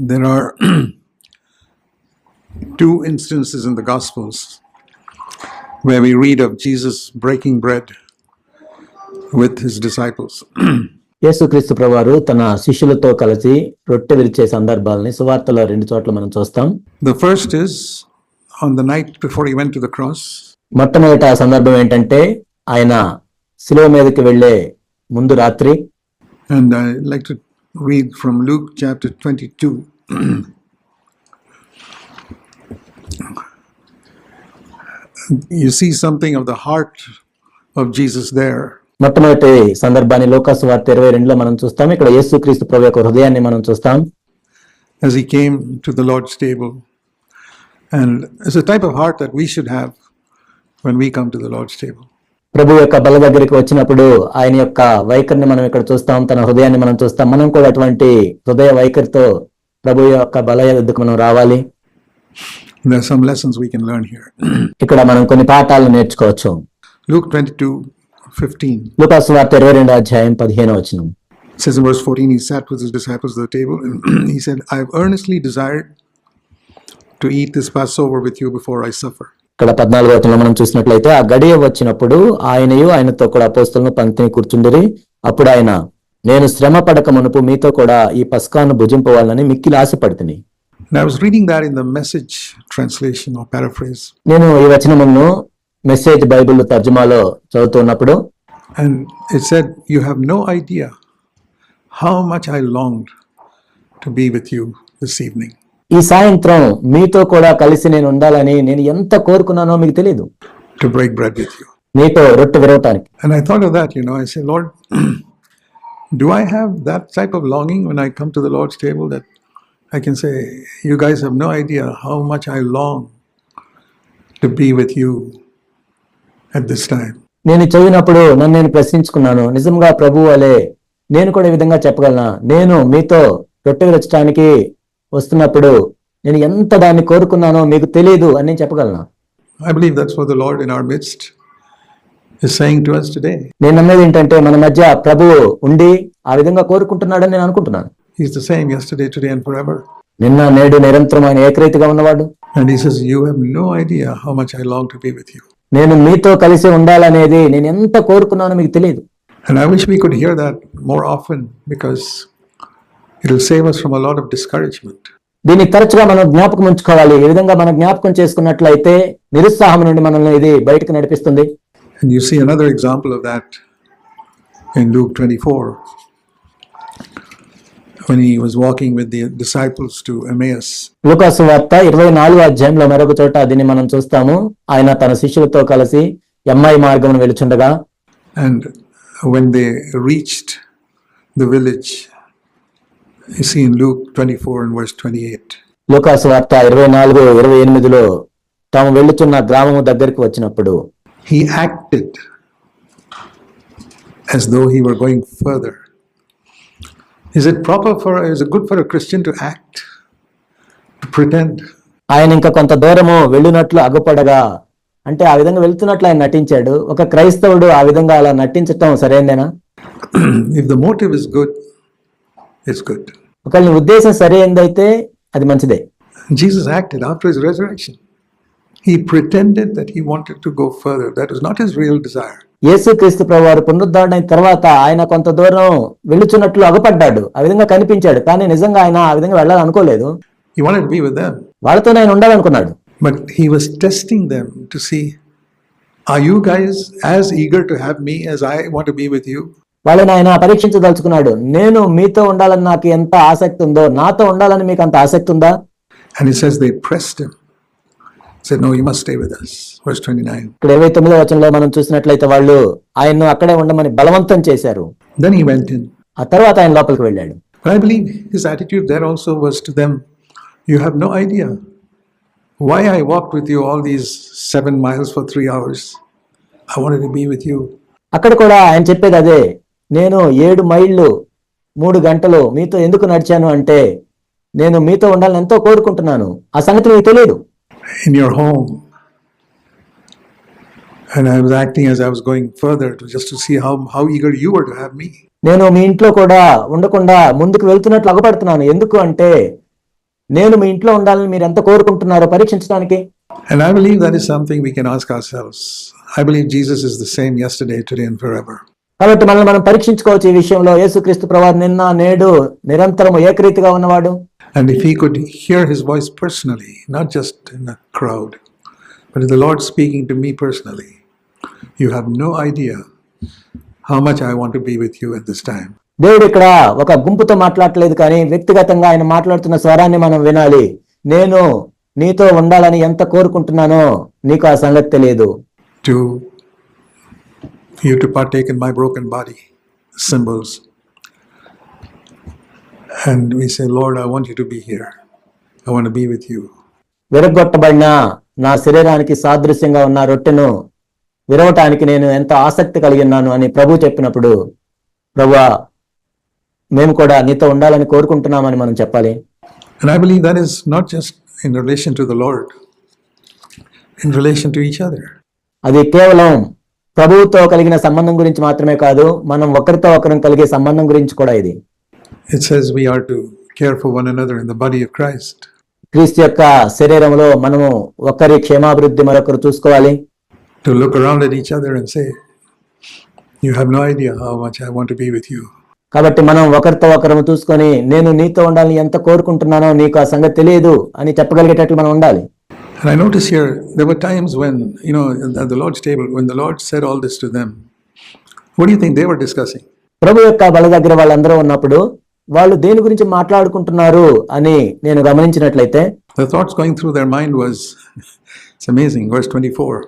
There are two instances in the Gospels where we read of Jesus breaking bread with his disciples. యేసుక్రీస్తు ప్రభువారు తన శిష్యులతో కలిసి రొట్టె విరిచే సందర్భాలని సువార్తలో రెండు చోట్ల మనం చూస్తాం The first is on the night before he went to the cross, మొట్టమొదట ఆ సందర్భం ఏంటంటే ఆయన శిలువ మీదకి వెళ్ళే ముందు రాత్రి and I'd like to read from Luke chapter 22. you see something of the heart of Jesus there. మొట్టమొదటి సందర్భాన్ని లోకాసు వార్త ఇరవై రెండులో మనం చూస్తాం ఇక్కడ యేసుక్రీస్తు ప్రభు యొక్క హృదయాన్ని మనం చూస్తాం as he came to the Lord's table. And it's a type of heart that we should have when we come to the Lord's table. ప్రభు యొక్క బల దగ్గరికి వచ్చినప్పుడు ఆయన యొక్క వైఖరిని మనం ఇక్కడ చూస్తాం తన హృదయాన్ని మనం చూస్తాం. మనం కూడా అటువంటి హృదయ వైఖరితో ప్రభు యొక్క బల ఎద్దుకు మనం రావాలి. ఇక్కడ మనం కొన్ని పాఠాలు నేర్చుకోవచ్చు. అధ్యాయం పదిహేను వచ్చిన Says in verse 14, he sat with his disciples at the table and he said, I have earnestly desired to eat this Passover with you before I suffer. ఇక్కడ పద్నాలుగో వచనంలో మనం చూసినట్లయితే ఆ గడియ వచ్చినప్పుడు ఆయనయు ఆయనతో కూడా అపోస్తులను పంక్తిని కూర్చుండిరి అప్పుడు ఆయన నేను శ్రమ పడక మునుపు మీతో కూడా ఈ పస్కాను భుజింపవాలని మిక్కిలి ఆశపడుతుంది I was reading that in the message translation or paraphrase. నేను ఈ వచనమును మెసేజ్ బైబిల్ తర్జుమాలో చదువుతున్నప్పుడు And it said, You have no idea how much I longed to be with you this evening. ఈ సాయంత్రం మీతో కూడా కలిసి నేను ఉండాలని నేను ఎంత కోరుకున్నానో మీకు తెలియదు టు బ్రేక్ బ్రెడ్ మీతో రొట్టె విరవటానికి. I thought of that you know I say I have that type of longing when I come to the Lord's table that I can say you guys have no idea how much I long to be with you at this time నేను చదివినప్పుడు నన్ను నేను ప్రశ్నించుకున్నాను నిజంగా ప్రభు అలే నేను కూడా ఈ విధంగా చెప్పగలనా? నేను మీతో రొట్టె విరచడానికి వస్తున్నప్పుడు నేను ఎంత దాన్ని కోరుకున్నానో మీకు తెలియదు అని నేను చెప్పగలను. I believe that's for the Lord in our midst is saying to us today నేను అన్నది ఏంటంటే మన మధ్య ప్రభువు ఉండి ఆ విధంగా కోరుకుంటున్నాడు అని నేను అనుకుంటున్నాను. He is the same yesterday today and forever. నిన్న నేడు నిరంతరం ఆయన ఏకరీతిగా ఉన్నవాడు. And he says you have no idea how much I long to be with you నేను మీతో కలిసి ఉండాలనేది నేను ఎంత కోరుకున్నానో మీకు తెలియదు and I wish we could hear that more often because because it'll save us from a lot of discouragement. దీన్ని తరచుగా మనం జ్ఞాపకం ఉంచుకోవాలి ఈ విధంగా మనం జ్ఞాపకం చేసుకున్నట్లయితే నిరుత్సాహం నుండి మనల్ని ఇది బయటకు నడిపిస్తుంది And you see another example of that in Luke 24 when he was walking with the disciples to Emmaus. లూకాసు వార్త ఇరవై నాలుగు అధ్యాయంలో మరొక చోట దీన్ని మనం చూస్తాము ఆయన తన శిష్యులతో కలిసి ఎమ్మాయి మార్గం వెలుచుండగా And when they reached the village, you see in Luke 24 and verse 28, లూకాసు వార్త ఇరవై నాలుగు ఇరవై ఎనిమిదిలో తాము వెళ్ళుచున్న గ్రామము దగ్గరికి వచ్చినప్పుడు he acted as though he were going further. Is it proper for, is it good for a Christian to act, to pretend? ఆయన ఇంకా కొంత దూరము వెళ్ళినట్లు అగుపడగా అంటే ఆ విధంగా వెళ్తున్నట్లు ఆయన నటించాడు ఒక క్రైస్తవుడు ఆ విధంగా అలా నటించటం సరైందేనా if the motive is good, it's good. ఒకళ్ళని ఉద్దేశం సరే ఏందైతే అది మంచిదే. Jesus acted after his resurrection he pretended that he wanted to go further that is not his real desire యేసుక్రీస్తు ప్రభువారు పునరుద్ధరణ అయిన తర్వాత ఆయన కొంత దూరం వెళ్ళుచున్నట్లు అగపడ్డాడు. ఆ విధంగా కనిపించాడు. కానీ నిజంగా ఆయన ఆ విధంగా వెళ్ళాలనుకోలేదు హి వాంటెడ్ విత్ దెం వాళ్ళతో ఆయన ఉండాలనుకున్నాడు. But he was testing them to see are you guys as eager to have me as I want to be with you వాళ్ళని ఆయన పరీక్షించదలుచుకున్నాడు. నేను మీతో ఉండాలని నాకు ఎంత ఆసక్తి ఉందో నాతో ఉండాలని మీకు అంత ఆసక్తి ఉందా? ఇక్కడ ఇరవై తొమ్మిదో వచనంలో మనం చూసినట్లయితే వాళ్ళు ఆయన్ను అక్కడే ఉండమని బలవంతం చేశారు. ఆ తర్వాత ఆయన లోపలికి వెళ్ళాడు. But I believe his attitude there also was to them, you have no idea why I walked with you all these అక్కడ కూడా ఆయన చెప్పేది అదే నేను ఏడు మైళ్ళు మూడు గంటలు మీతో ఎందుకు నడిచాను అంటే నేను మీతో ఉండాలని ఎంతో కోరుకుంటున్నాను. ఆ సంగతి మీకు తెలియదు in your home and I was acting going further to just see how how eager you would have me నేను మీ ఇంట్లో కూడా ఉండకుండా ముందుకు వెళ్తున్నట్లు అగపడుతున్నాను. ఎందుకు అంటే నేను మీ ఇంట్లో ఉండాలని మీరు ఎంత కోరుకుంటున్నారో పరీక్షించడానికి. And I believe that is something we can ask ourselves I believe Jesus is the same yesterday today and forever కాబట్టి మనల్ని మనం పరీక్షించుకోవచ్చు ఈ విషయంలో. యేసుక్రీస్తు ప్రభా నిన్న నేడు నిరంతరం ఏకరీతిగా ఉన్నవాడు. And if he could hear his voice personally not just in crowd but the Lord speaking to me personally you have no idea how much I want to be with you at this time దేవుడు ఇక్కడ ఒక గుంపుతో మాట్లాడలేదు కానీ వ్యక్తిగతంగా ఆయన మాట్లాడుతున్న స్వరాన్ని మనం వినాలి. నేను నీతో ఉండాలని ఎంత కోరుకుంటున్నానో నీకు ఆ సంగతి తెలియదు. To you to partake in my broken body, symbols. And we say, Lord, I want you to be here. I want to be with you. విరగొట్టబడిన నా శరీరానికి సాదృశ్యంగా ఉన్న రొట్టెను విరవటానికి నేను ఎంత ఆసక్తి కలిగి ఉన్నాను అని ప్రభు చెప్పినప్పుడు ప్రభువా మేము కూడా నీతో ఉండాలని కోరుకుంటున్నామని మనం చెప్పాలి And I believe that is not just in relation to the Lord, in relation to each other. అది కేవలం ప్రభువుతో కలిగిన సంబంధం గురించి మాత్రమే కాదు మనం ఒకరితో ఒకరం కలిగే సంబంధం గురించి కూడా ఇది It says we are to care for one another in the body of Christ. క్రీస్తు యొక్క శరీరంలో మనము ఒకరి క్షేమాభివృద్ధి మరొకరు చూసుకోవాలి To look around at each other and say, You have no idea how much I want to be with you. కాబట్టి మనం ఒకరితో ఒకరు చూసుకొని నేను నీతో ఉండాలని ఎంత కోరుకుంటున్నానో నీకు ఆ సంగతి తెలియదు అని చెప్పగలిగేటట్లు మనం ఉండాలి And I notice here, there were times when, you know, at the Lord's table, when the Lord said all this to them, what do you think they were discussing? ప్రభు యొక్క బల దగ్గర వాళ్ళందరూ ఉన్నప్పుడు వాళ్ళు దేని గురించి మాట్లాడుకుంటున్నారు అని నేను గమనించినట్లయితే The thoughts going through their mind was, it's amazing, verse 24.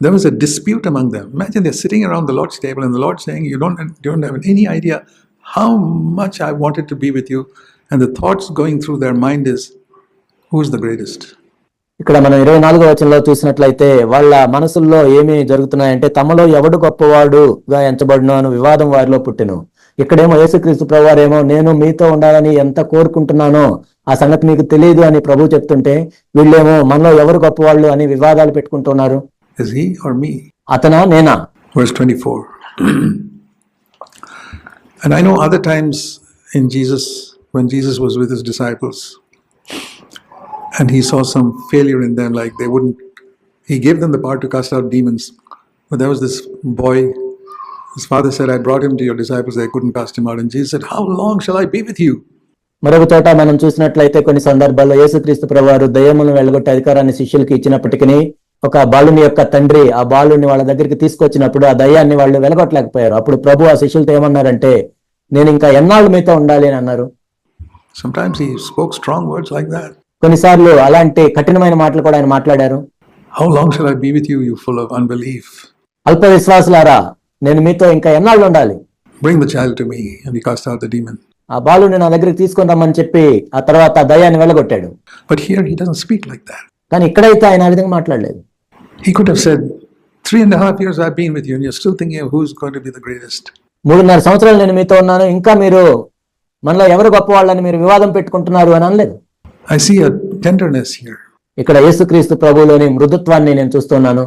There was a dispute among them. Imagine they're sitting around the Lord's table and the Lord saying, You don't, you don't have any idea how much I wanted to be with you. And the thoughts going through their mind is, Who's the greatest? ఇక్కడ మనం ఇరవై నాలుగో వచనంలో చూసినట్లయితే వాళ్ళ మనసుల్లో ఏమి జరుగుతున్నాయంటే తమలో ఎవడు గొప్పవాడుగా ఎంచబడును అని వివాదం వారిలో పుట్టెను ఇక్కడేమో యేసుక్రీస్తు ప్రభువారేమో నేను మీతో ఉండాలని ఎంత కోరుకుంటున్నానో ఆ సంగతి మీకు తెలియదు అని ప్రభు చెప్తుంటే వీళ్ళేమో మనలో ఎవరు గొప్పవాళ్ళు అని వివాదాలు పెట్టుకుంటున్నారు? అతనా నేనా Verse 24. and I know other times in Jesus, when Jesus was with his disciples, and he saw some failure in them, like they wouldn't, he gave them the power to cast out demons. But there was this boy, his father said, I brought him to your disciples, they couldn't cast him out. And Jesus said, How long shall I be with you? మరొక చోట మనం చూసినట్లయితే కొన్ని సందర్భాల్లో యేసుక్రీస్తు ప్రభువారు దయ్యములను వెళ్ళగొట్టే అధికారాన్ని శిష్యులకి ఇచ్చినప్పటికీ ఒక బాలుని యొక్క తండ్రి ఆ బాలుని వాళ్ళ దగ్గరికి తీసుకొచ్చినప్పుడు ఆ దయ్యాన్ని వాళ్ళు వెలగొట్టలేకపోయారు అప్పుడు ప్రభు ఆ శిష్యులతో ఏమన్నారంటే నేను ఇంకా ఎన్నాళ్ళు మీతో ఉండాలి అని అన్నారు Sometimes he spoke strong words like that. కొన్నిసార్లు అలాంటి కఠినమైన మాటలు కూడా ఆయన మాట్లాడారు. How long should I be with you you full of unbelief అల్ప విశ్వాసులారా నేను మీతో ఇంకా ఎన్నాళ్ళు ఉండాలి? Bring the child to me and he cast off the demon ఆ బాలుని నా దగ్గరికి తీసుకొని రమ్మని చెప్పి ఆ తర్వాత దయ్యాన్ని వెళ్ళగొట్టాడు. But here he doesn't speak like that కానీ ఇక్కడైతే ఆయన ఆ విధంగా మాట్లాడలేదు. He could have said 3 and half years I been with you and you still thinking who is going to be the greatest మూడున్నర సంవత్సరాలు నేను మీతో ఉన్నాను ఇంకా మీరు మనలో ఎవరు గొప్ప వాళ్ళని మీరు వివాదం పెట్టుకుంటున్నారు అని అనలేదు. See a tenderness here, ఇక్కడ యేసుక్రీస్తు ప్రభువులోని మృదుత్వాన్ని నేను చూస్తున్నాను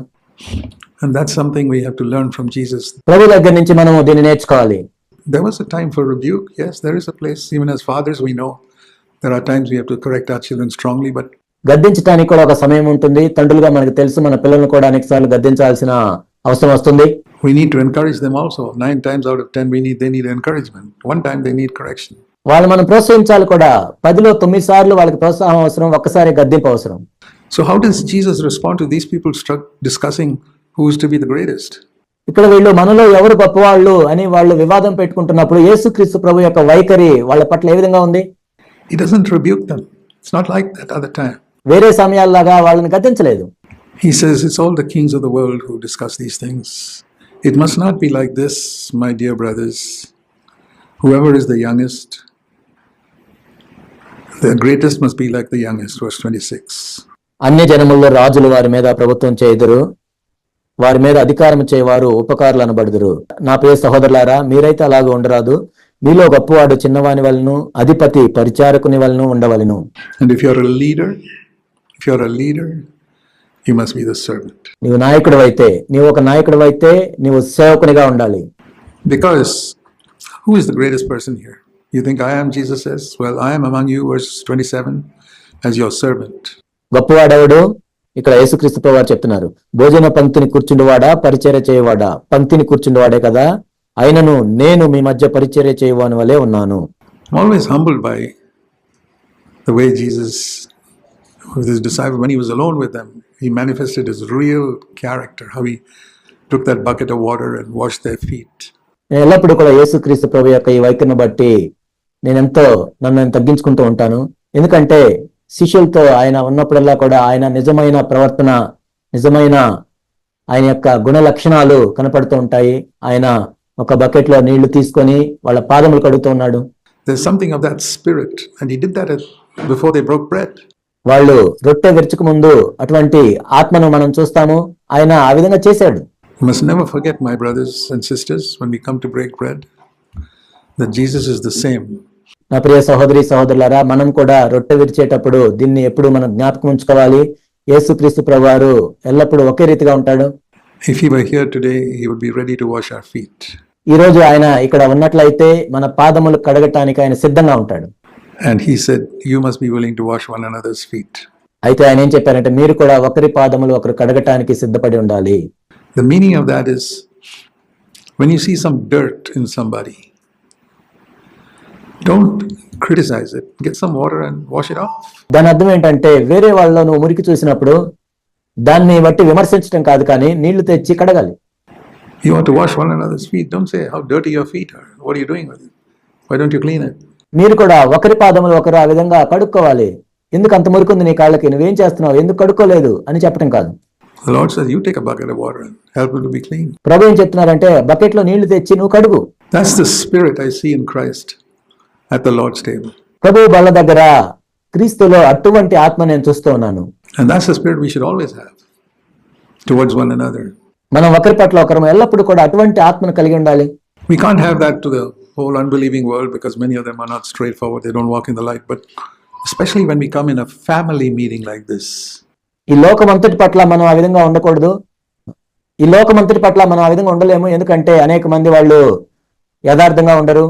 and that's something we have to learn from Jesus. ప్రభు దగ్గర నుంచి మనము దీన్ని నేర్చుకోవాలి There was a time for rebuke. Yes, there is a place. Even as fathers, we know there are times we have to correct our children strongly, but గద్దించడానికి కూడా ఒక సమయం ఉంటుంది తండ్రులుగా మనకు తెలుసు మన పిల్లలను కూడా అనేక సార్లు గద్దించాల్సిన అవసరం వస్తుంది we need to encourage them also. Nine times out of ten, we need they need encouragement. One time they need correction. వాళ్ళు మనం ప్రోత్సహించాలి కూడా. పదిలో తొమ్మిది సార్లు వాళ్ళకి ప్రోత్సాహం అవసరం ఒక్కసారి గద్దెంపు అవసరం. So how does Jesus respond to these people struck discussing who is to be the greatest ఇక్కడ వీళ్ళు మనలో ఎవరు గొప్పవాళ్ళు అని వాళ్ళు వివాదం పెట్టుకుంటున్నప్పుడు యేసుక్రీస్తు ప్రభు యొక్క వైఖరి వాళ్ళ పట్ల ఏ విధంగా ఉంది? It doesn't rebuke them it's not like that at the time వేరే సమయాల్లాగా వాళ్ళని గద్దించలేదు. He says it's all the kings of the world who discuss these things it must not be like this my dear brothers whoever is the youngest the greatest must be like the youngest. Verse 26. అన్ని జనముల్లో రాజులు వారి మీద ప్రభుత్వం చేయుదురు వారి మీద అధికారం చేయవారు ఉపకారులు అనబడుదురు నా ప్రియ సహోదరులారా మీరైతే అలాగ ఉండరాదు మీలో గొప్పవాడు చిన్నవాని వలను అధిపతి పరిచారకుని వలను ఉండవలను And if you're a leader, if you're a leader, you must be the servant. నీవు నాయకుడు అయితే నీవు ఒక నాయకుడు అయితే నీవు సేవకునిగా ఉండాలి Because who is the greatest person here? You think think I am, Jesus says? Well, I am among you, verse 27, as your servant. ఇక్కడ యేసుక్రీస్తు వారు చెప్తున్నారు. భోజన పంక్తిని కూర్చుండువాడా? పరిచర్య చేయవాడా? పంక్తిని కూర్చుండువాడే కదా? అయినను నేను మీ మధ్య పరిచర్య చేయవాని వలే ఉన్నాను. Always humble by way Jesus with his with them he real character how took that bucket water and wash their feet ఎల్లప్పుడూ కూడా యేసుక్రీస్తు ప్రభు యొక్క ఈ వైఖరిని బట్టి నేను ఎంతో నన్ను నేను తగ్గించుకుంటూ ఉంటాను. ఎందుకంటే శిష్యులతో ఆయన ఉన్నప్పుడల్లా కూడా ఆయన నిజమైన ప్రవర్తన నిజమైన ఆయన యొక్క గుణ లక్షణాలు కనపడుతూ ఉంటాయి. ఆయన ఒక బకెట్లో నీళ్ళు తీసుకొని వాళ్ళ పాదములు కడుగుతూ ఉన్నాడు. There's something of that spirit, and he did that at, before they broke bread. వాళ్ళు రొట్టె విరుచుకు ముందు అటువంటి ఆత్మను మనం చూస్తాము. ఆయన ఆ విధంగా చేశాడు. You must never forget, my brothers and sisters, when we come to break bread, that Jesus is the same. నా ప్రియ సహోదరి సహోదరులారా మనం కూడా రొట్టె విరిచేటప్పుడు దీన్ని ఎప్పుడు మనం జ్ఞాపకం ఉంచుకోవాలి యేసుక్రీస్తు ప్రభువారు ఎల్లప్పుడూ ఒకే రీతిగా ఉంటాడు If he were here today, he would be ready to wash our feet. ఈ రోజు ఆయన ఇక్కడ ఉన్నట్లయితే మన పాదములు కడగటానికి ఆయన సిద్ధంగా ఉంటాడు And he said, You must be willing to wash one another's feet. అయితే ఆయన ఏం చెప్పారంటే మీరు కూడా ఒకరి పాదములు ఒకరు కడగటానికి సిద్ధపడి ఉండాలి The meaning of that is when you see some dirt in somebody, don't criticise it get some water and wash it off దాని అర్థం ఏంటంటే వేరే వాళ్ళను మురికి చూసినప్పుడు దాన్ని బట్టి విమర్శించడం కాదు కానీ నీళ్ళు తెచ్చి కడగాలి. You want to wash one another feet don't say how dirty your feet what you doing with why don't you clean it మీరు కూడా ఒకరి పాదములు ఒకరు ఆ విధంగా కడుక్కోవాలి. ఎందుకు అంత మురికి ఉంది నీ కాళ్ళకి? నువ్వు ఏం చేస్తున్నావు? ఎందుకు కడుక్కోలేదు? అని చెప్పడం కాదు. Lord sir you take a help ప్రభు ఏం చెప్తున్నారంటే బకెట్లో నీళ్ళు తెచ్చి నువ్వు కడుగు. That's the spirit I see in Christ at the Lord's table. ప్రభు బల్ల దగ్గర క్రీస్తులో అటువంటి ఆత్మ నేను చూస్తూ ఉన్నాను And that's the spirit we should always have towards one another. మనం ఒకరి పట్ల ఒకరు ఎల్లప్పుడూ కూడా అటువంటి ఆత్మను కలిగి ఉండాలి We can't have that to the whole unbelieving world because many of them are not straightforward. They don't walk in the light. But especially when we come in a family meeting like this, ఈ లోకం అంతటి పట్ల మనం ఆ విధంగా ఉండకూడదు ఈ లోకం అంతటి పట్ల మనం ఆ విధంగా ఉండలేము ఎందుకంటే అనేక మంది వాళ్ళు యథార్థంగా ఉండరు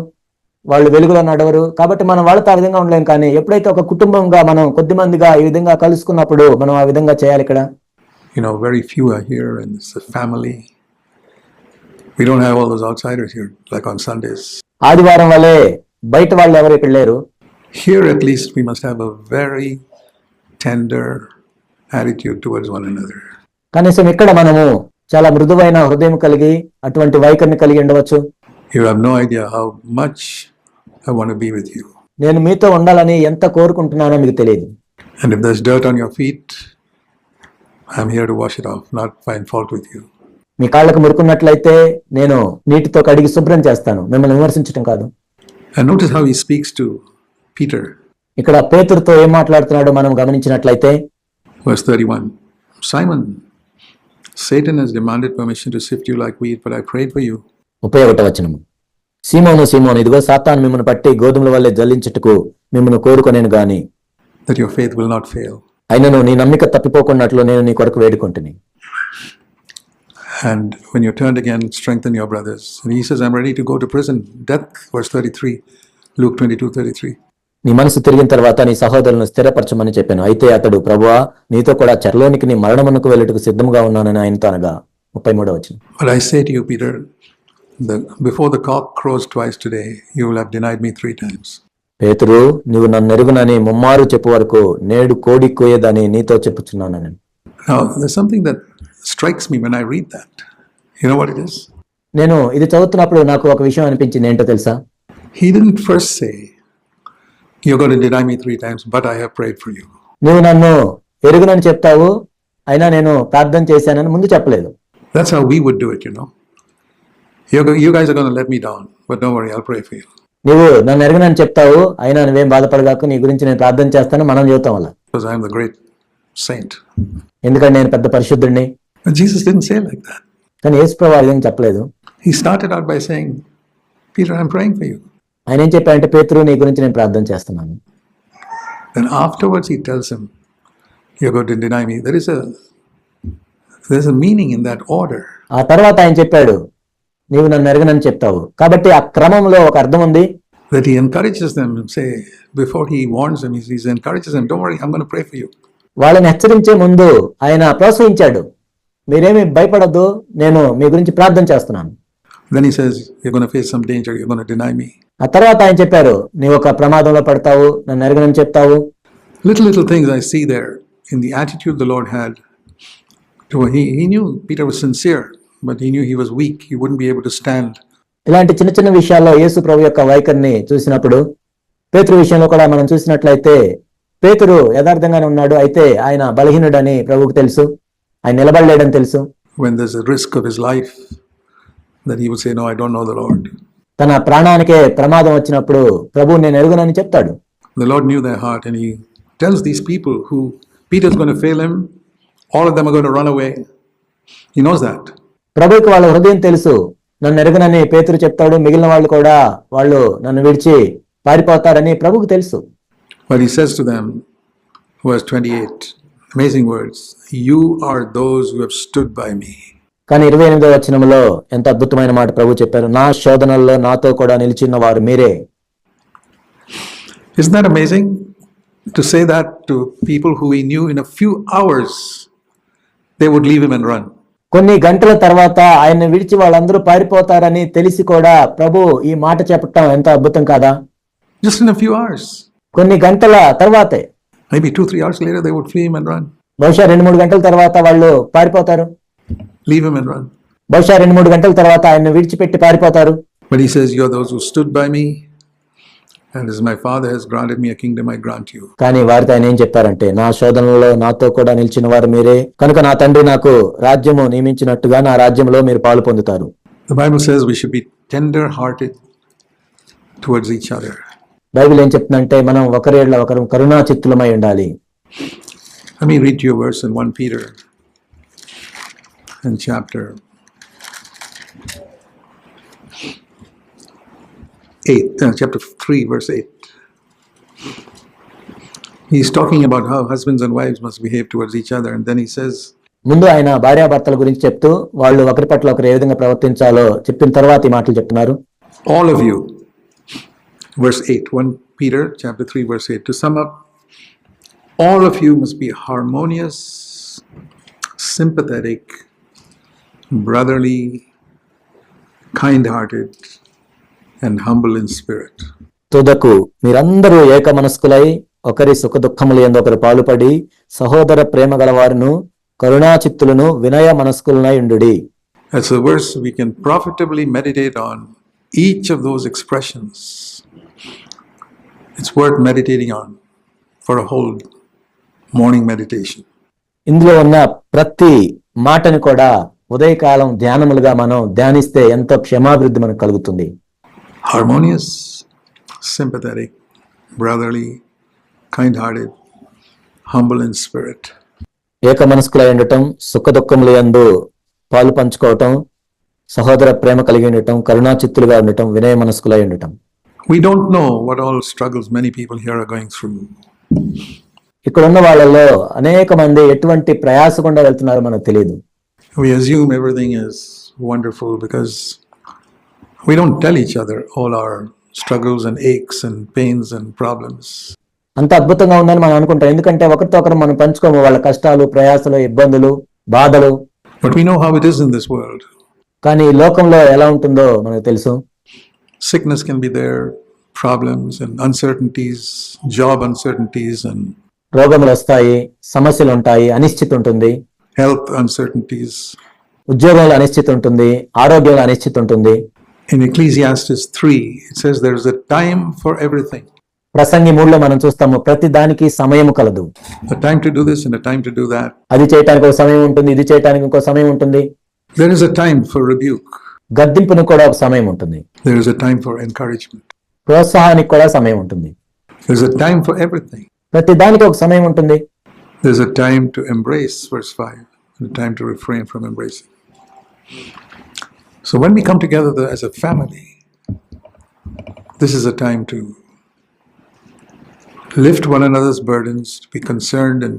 వాళ్ళు వెలుగులో నడవరు. కాబట్టి మనం వాళ్ళతో ఆ విధంగా ఉండలేం. కానీ ఎప్పుడైతే ఒక కుటుంబంగా మనం కొద్ది మందిగా ఈ విధంగా కలుసుకున్నప్పుడు మనం ఆ విధంగా చేయాలి ఇక్కడ? You very few here in this family we don't have all those outsiders like on Sundays ఆదివారం వలె బయట వాళ్ళు ఎవరు ఇక్కడ లేరు? Here at least we must have a very tender attitude towards one another కనీసం ఇక్కడ మనము చాలా మృదువైన హృదయం కలిగి అటువంటి వైఖరిని కలిగి ఉండవచ్చు. You have no idea how much I want to be with you. నేను మీతో ఉండాలని ఎంత కోరుకుంటున్నానో మీకు తెలియదు And if there's dirt on your feet, I'm here to wash it off, not find fault with you. మీ కాళ్ళకు మురుకున్నట్లయితే నేను నీటితో కడిగి శుభ్రం చేస్తాను మిమ్మల్ని విమర్శించడం కాదు And notice how he speaks to Peter, ఇక్కడ పేతురుతో ఏం మాట్లాడుతున్నాడో మనం గమనించినట్లయితే verse 31. Simon, Satan has demanded permission to sift you like wheat, but I prayed for you ముప్పై ఒకటో వచనము సీమోను సీమోను ఇదిగో సాతాను మిమ్మల్ని పట్టి గోధుమల వల్లే జల్లించుటకు మిమ్మల్ని కోరుకొనేను గాని that your faith will not fail. అయినను నీ నమ్మిక తప్పిపోకున్నట్లు నేను నీ కొరకు వేడుకుంటుని And when you're turned again, strengthen your brothers. And he says, I'm ready to go to prison. Death, verse 33, Luke 22 33. నీ మనసు తిరిగిన తర్వాత నీ సహోదరులను స్థిరపరచమని చెప్పాను అయితే అతడు ప్రభువా నీతో కూడా చెరలోనికి నీ మరణమునకు వెళ్ళుటకు సిద్ధంగా ఉన్నానని ఆయనతో అనగా ముప్పై మూడో వచ్చిన But I say to you, Peter, the, before the cock crows twice today, you will have denied me three times. పేతురు నువ్వు నన్ను ఎరుగునని ముమ్మారు చెప్పు వరకు నేడు కోడి కోయేదని నీతో చెప్పుచున్నానని Now, there's something that strikes me when I read that. You know what it is? నేను ఇది చదువుతున్నప్పుడు నాకు ఒక విషయం అనిపించింది ఏంటో తెలుసా He didn't first say, You're going to deny me three times, but I have prayed for you. నువ్వు నన్ను ఎరుగునని చెప్తావు అయినా నేను ప్రార్థన చేశానని ముందు చెప్పలేదు That's how we would do it, you know. You're, go- you guys are going to let me down, but don't worry, I'll pray for you. నువ్వు నన్ను ఎరగనని చెప్తావు అయినా నువ్వేం బాధపడగాకు నీ గురించి నేను ప్రార్థన చేస్తాను మనం చెబుతాం వల్ల Because I'm the great saint. ఎందుకంటే నేను పెద్ద పరిశుద్ధుడిని But Jesus didn't say it like that. కానీ యేసు ప్రభు ఆ విధంగా చెప్పలేదు He started out by saying, Peter, I'm praying for you. ఆయన ఏం చెప్పాడంటే పేతురు నీ గురించి నేను ప్రార్థన చేస్తున్నాను Then afterwards he tells him, You're going to deny me. There is a there's a meaning in that order. ఆ తర్వాత ఆయన చెప్పాడు నీవు నన్ను ఎరగనని చెప్తావు కాబట్టి ఆ క్రమంలో ఒక అర్థం ఉంది that he encourages them and say, before he warns them, he he encourages them, don't worry, I'm going to pray for you. వాళ్ళని హెచ్చరించే ముందు ఆయన ప్రోత్సహించాడు మీరేమి భయపడద్దు నేను మీ గురించి ప్రార్థన చేస్తున్నాను Then he says, you're going to face some danger, you're going to deny me. ఆ తర్వాత ఆయన చెప్పారు నీవు ఒక ప్రమాదంలో పడతావు నన్ను ఎరగనని చెప్తావు Little, little things I see there in the attitude the Lord had. To, he, he knew Peter was sincere, but he knew he was weak. He wouldn't be able to stand. ఇలాంటి చిన్న చిన్న విషయాల్లో యేసు ప్రభు యొక్క వైఖరిని చూసినప్పుడు పేతురు విషయంలో కూడా మనం చూసినట్లయితే పేతురు యథార్థంగానే ఉన్నాడు అయితే ఆయన బలహీనుడని ప్రభువుకు తెలుసు ఆయన నిలబడలేడని తెలుసు When there's a risk of his life, that he would say, No, I don't know the Lord. తన ప్రాణానికే ప్రమాదం వచ్చినప్పుడు ప్రభు నేను ఎరుగునని చెప్తాడు The Lord knew their heart, and he tells these people who Peter's going to fail him, all of them are going to run away. He knows that. ప్రభుకి వాళ్ళ హృదయం తెలుసు. నన్ను ఎరగనని పేతురు చెప్తాడు. మిగిలిన వాళ్ళు కూడా వాళ్ళు నన్ను విడిచి పారిపోతారని ప్రభుకి తెలుసు. కానీ ఇరవై ఎనిమిదో వచనంలో ఎంత అద్భుతమైన మాట ప్రభు చెప్పారు. నా శోధనల్లో నాతో కూడా నిలిచిన వారు మీరే. Is that amazing to say that people who he hours they would leave him run కొన్ని గంటల తర్వాత ఆయన్ని విడిచి వాళ్ళందరూ పారిపోతారని తెలిసి కూడా ప్రభు ఈ మాట చెప్పటం ఎంత అద్భుతం కాదా Just in a few hours. కొన్ని గంటల తర్వాతే Maybe two, three hours later, they would flee him and run. బహుశా రెండు మూడు గంటల తర్వాత వాళ్ళు పారిపోతారు Leave him and run. బహుశా రెండు మూడు గంటల తర్వాత ఆయన్ని విడిచిపెట్టి పారిపోతారు But he says, You're those who stood by me, and as my Father has granted me a kingdom, I grant you. కానీ వారితో ఆయన ఏం చెప్పారంటే నా శోధనలో నాతో కూడా నిలిచిన వారు మీరే కనుక నా తండ్రి నాకు రాజ్యము నియమించినట్టుగా నా రాజ్యంలో మీరు పాలు పొందుతారు The Bible says we should be tender hearted towards each other. Bible ఏం చెప్తుందంటే మనం ఒకరి ఏళ్ళ ఒకరు కరుణా చిత్తులమై ఉండాలి Let me read you a verse in 1 Peter in chapter 8, uh, chapter 3, verse 8. He's talking about how husbands and wives must behave towards each other, and then he says, ముందు ఆయన భార్యాభర్తల గురించి చెప్తూ వాళ్ళు ఒకరి పట్ల ఒకరు ఏ విధంగా ప్రవర్తించాలో చెప్పిన తర్వాత ఈ మాటలు చెప్తున్నారు All of you, verse 8, 1 Peter chapter 3, verse 8. To sum up, all of you must be harmonious, sympathetic, brotherly, kind hearted, and humble in spirit. తుదకు మీరందరూ ఏక మనస్కులై ఒకరి సుఖ దుఃఖములు ఎందు ఒకరు పాలుపడి సహోదర ప్రేమ గలవారును కరుణా చిత్తులను వినయ మనస్కులనై ఉండుడి That's a verse we can profitably meditate on each of those expressions. It's worth meditating on for a whole morning meditation. ఇందులో ఉన్న ప్రతి మాటని కూడా ఉదయకాలం ధ్యానములుగా మనం ధ్యానిస్తే ఎంతో క్షమాభివృద్ధి మనకు కలుగుతుంది harmonious, sympathetic, brotherly, kind hearted, humble in spirit. ఏక మనస్కులై ఉండటం దుఃఖములు యందు పాలు పంచుకోవటం సహోదర ప్రేమ కలిగి ఉండటం కరుణా చిత్తులుగా ఉండటం వినయ మనస్కులై ఉండటం We don't know what all struggles many people here are going through. ఇక్కడ ఉన్న వాళ్ళలో అనేక మంది ఎటువంటి ప్రయాస గుండా వెళ్తున్నారో మనకు తెలియదు We assume everything is wonderful because We don't tell each other all our struggles and aches and pains and problems. అంత అద్భుతంగా ఉందని మనం అనుకుంటాం. ఎందుకంటే ఒకరితో ఒకరు మనం పంచుకోము. వాళ్ళ కష్టాలు ప్రయాసాలు ఇబ్బందులు బాధలు. But we know how it is in this world కానీ లోకంలో ఎలా ఉంటుందో మనకు తెలుసు. Sickness can be there problems and uncertainties job uncertainties and రోగములు వస్తాయి సమస్యలు ఉంటాయి అనిశ్చిత ఉంటుంది. హెల్త్ అన్సర్టెంటీస్ ఉద్యోగాల అనిశ్చిత ఉంటుంది ఆరోగ్యంలో అనిశ్చిత ఉంటుంది. In Ecclesiastes 3, it says there's a time for everything. ప్రసంగి మూడులో మనం చూస్తాము ప్రతి దానికి సమయం కలదు A time to do this and a time to do that. అది చేయటానికి ఒక సమయం ఉంటుంది ఇది చేయటానికి ఇంకో సమయం ఉంటుంది There is a time for rebuke. గద్దింపును కూడా ఒక సమయం ఉంటుంది There is a time for encouragement. ప్రోత్సాహానికి కూడా సమయం ఉంటుంది There's a time for everything. ప్రతి దానికి ఒక సమయం ఉంటుంది There's a time to embrace, verse 5, and a time to refrain from embracing. So when we come together the- as a family, this is a time to lift one another's burdens, to be concerned, and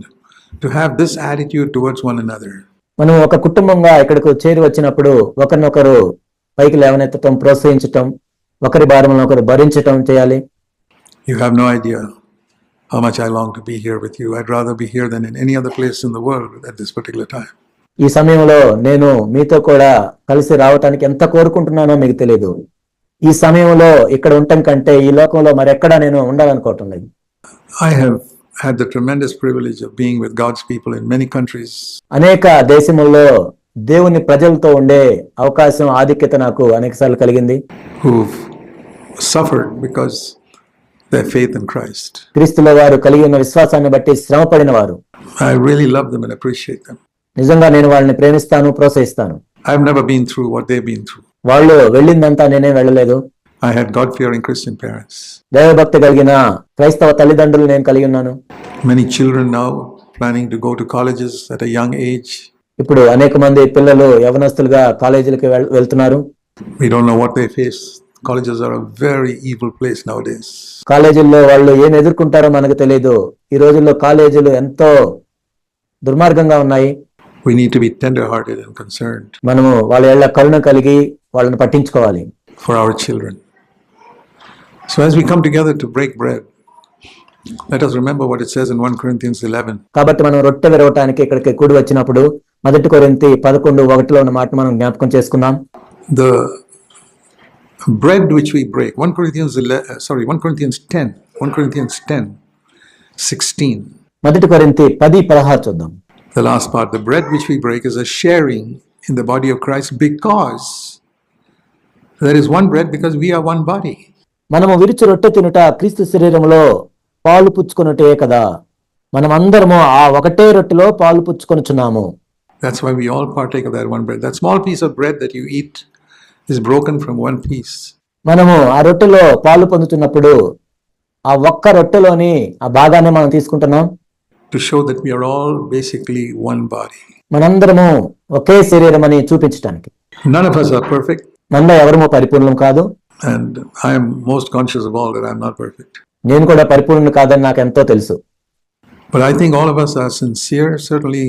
to have this attitude towards one another. మనం ఒక కుటుంబంగా ఇక్కడికి చేరి వచ్చినప్పుడు ఒకరినొకరు పైకి లేవనెత్తటం ప్రోత్సహించటం ఒకరి భారములను ఒకరు భరించటం చేయాలి You have no idea how much I long to be here with you. I'd rather be here than in any other place in the world at this particular time. ఈ సమయంలో నేను మీతో కూడా కలిసి రావటానికి ఎంత కోరుకుంటున్నానో మీకు తెలియదు ఈ సమయంలో ఇక్కడ ఉండటం కంటే ఈ లోకంలో మరెక్కడా నేను ఉండాలనుకోవటం లేదు I have had the tremendous privilege of being with God's people in many countries. అనేక దేశముల్లో దేవుని ప్రజలతో ఉండే అవకాశం ఆధిక్యత నాకు అనేకసార్లు కలిగింది who've suffered because their faith in Christ. క్రీస్తుల వారు కలిగి ఉన్న విశ్వాసాన్ని బట్టి శ్రమ పడిన వారు I really love them and appreciate them. నిజంగా నేను వాళ్ళని ప్రేమిస్తాను ప్రోత్సహిస్తాను I've never been through what they've been through. వాళ్ళు వెళ్ళిందంతా నేనే వెళ్ళలేదు I had God fearing Christian parents. దైవభక్తి కలిగిన క్రైస్తవ తల్లిదండ్రులు నేను కలిగి ఉన్నాను Many children now planning to go to colleges at a young age. ఇప్పుడు అనేక మంది పిల్లలు యవనస్తులుగా కాలేజీలకు వెళ్- వెళ్తున్నారు We don't know what they face. Colleges are a very evil place nowadays. కాలేజీల్లో వాళ్ళు ఏం ఎదుర్కొంటారో మనకు తెలియదు ఈ రోజుల్లో కాలేజీలు ఎంతో దుర్మార్గంగా ఉన్నాయి We need to be tender hearted and concerned మనము వాళ్ళ ఏళ్ల కరుణ కలిగి వాళ్ళని పట్టించుకోవాలి for our children. So, as we come together to break bread, let us remember what it says in 1 Corinthians 11. కాబట్టి మనం రొట్టె విరవటానికి ఇక్కడికి కూడి వచ్చినప్పుడు మొదటి కొరింతి పదకొండు ఒకటిలో ఉన్న మాట మనం జ్ఞాపకం చేసుకుందాం the bread which we break 1 corinthians 11, uh, sorry 1 corinthians 10 1 corinthians 10 16 మొదటి కొరింతి పది పదహారు చూద్దాం the last part the bread which we break is a sharing in the body of christ because there is one bread because we are one body మనము విరుచు రొట్టె తినుట క్రీస్తు శరీరంలో పాలు పుచ్చుకొనుటే కదా మనమందరము ఆ ఒకటే రొట్టెలో పాలు పుచ్చుకొనుచున్నాము that's why we all partake of that one bread that small piece of bread that you eat is broken from one piece మనము ఆ రొట్టెలో పాలు పొందుతున్నప్పుడు ఆ ఒక్క రొట్టెలోని ఆ భాగాన్ని మనం తీసుకుంటున్నాం to show that we all basically one body మనందరము ఒకే శరీరం అని చూపించడానికి none of us are perfect మనం ఎవరమో పరిపూర్ణం కాదు. And I am most conscious of all that I am not perfect నేను కూడా పరిపూర్ణం కాదని నాకు ఎంతో తెలుసు. But I think all of us are sincere certainly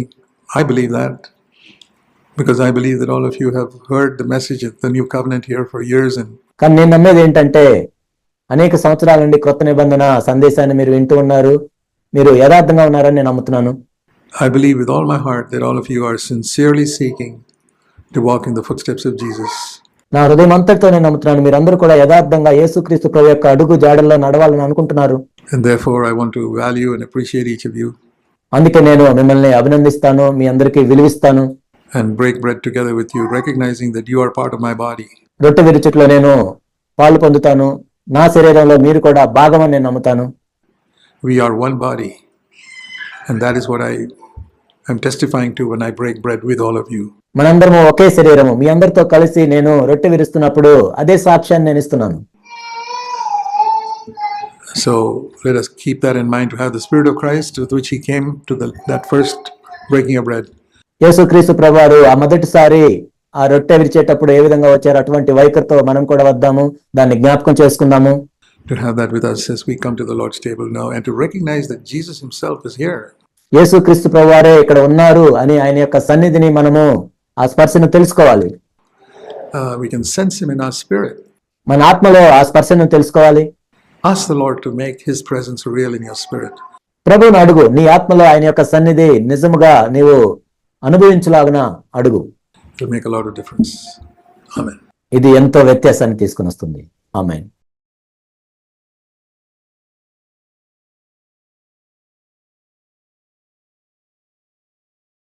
I believe that because I believe that all of you have heard the message in the new covenant here for years and కానీ నేను నమ్మేది ఏంటంటే అనేక సంవత్సరాల నుండి కొత్త నిబంధన సందేశాన్ని మీరు వింటూ ఉన్నారు. మీరు యథార్థంగా ఉన్నారని నేను నమ్ముతున్నాను. I believe with all my heart that all of you are sincerely seeking to walk in the footsteps of Jesus నా హృదయం అంతటితో నేను నమ్ముతున్నాను. మీరందరూ కూడా యథార్థంగా యేసుక్రీస్తు ప్రభు యొక్క అడుగు జాడల్లో నడవాలని అనుకుంటున్నారు. And therefore I want to value and appreciate each of you అందుకే నేను మిమ్మల్ని అభినందిస్తాను మీ అందరికీ విలువిస్తాను. And break bread together with you recognising that you are part of my body రొట్టె విరుచుట్లో నేను పాలు పొందుతాను. నా శరీరంలో మీరు కూడా భాగమని నేను నమ్ముతాను. We are one body. And that is what I am testifying to when I break bread with all of you. మనందరము ఒకే శరీరము మీ అందరితో కలిసి నేను రొట్టె విరుస్తున్నప్పుడు అదే సాక్ష్యాన్ని నేను ఇస్తున్నాను So let us keep that in mind to have the Spirit of Christ with which He came to the, that first breaking of bread. యేసుక్రీస్తు ప్రభువారు ఆ మొదటిసారి ఆ రొట్టె విరిచేటప్పుడు ఏ విధంగా వచ్చారు అటువంటి వైఖరితో మనం కూడా వద్దాము దాన్ని జ్ఞాపకం చేసుకుందాము To have that with us as we come to the Lord's table now and to recognize that Jesus Himself is here. యేసుక్రీస్తు ప్రభువారే ఇక్కడ ఉన్నారు అని ఆయన యొక్క సన్నిధిని మనము ఆ స్పర్శను తెలుసుకోవాలి Uh, we can sense Him in our spirit. మన ఆత్మలో ఆ స్పర్శను తెలుసుకోవాలి Ask the Lord to make His presence real in your spirit. ప్రభువును అడుగు నీ ఆత్మలో ఆయన యొక్క సన్నిధి నిజముగా నీవు అనుభవించలాగున అడుగు make a lot of difference. Amen. ఇది ఎంతో వ్యత్యాసాన్ని తీసుకుని వస్తుంది ఆమెన్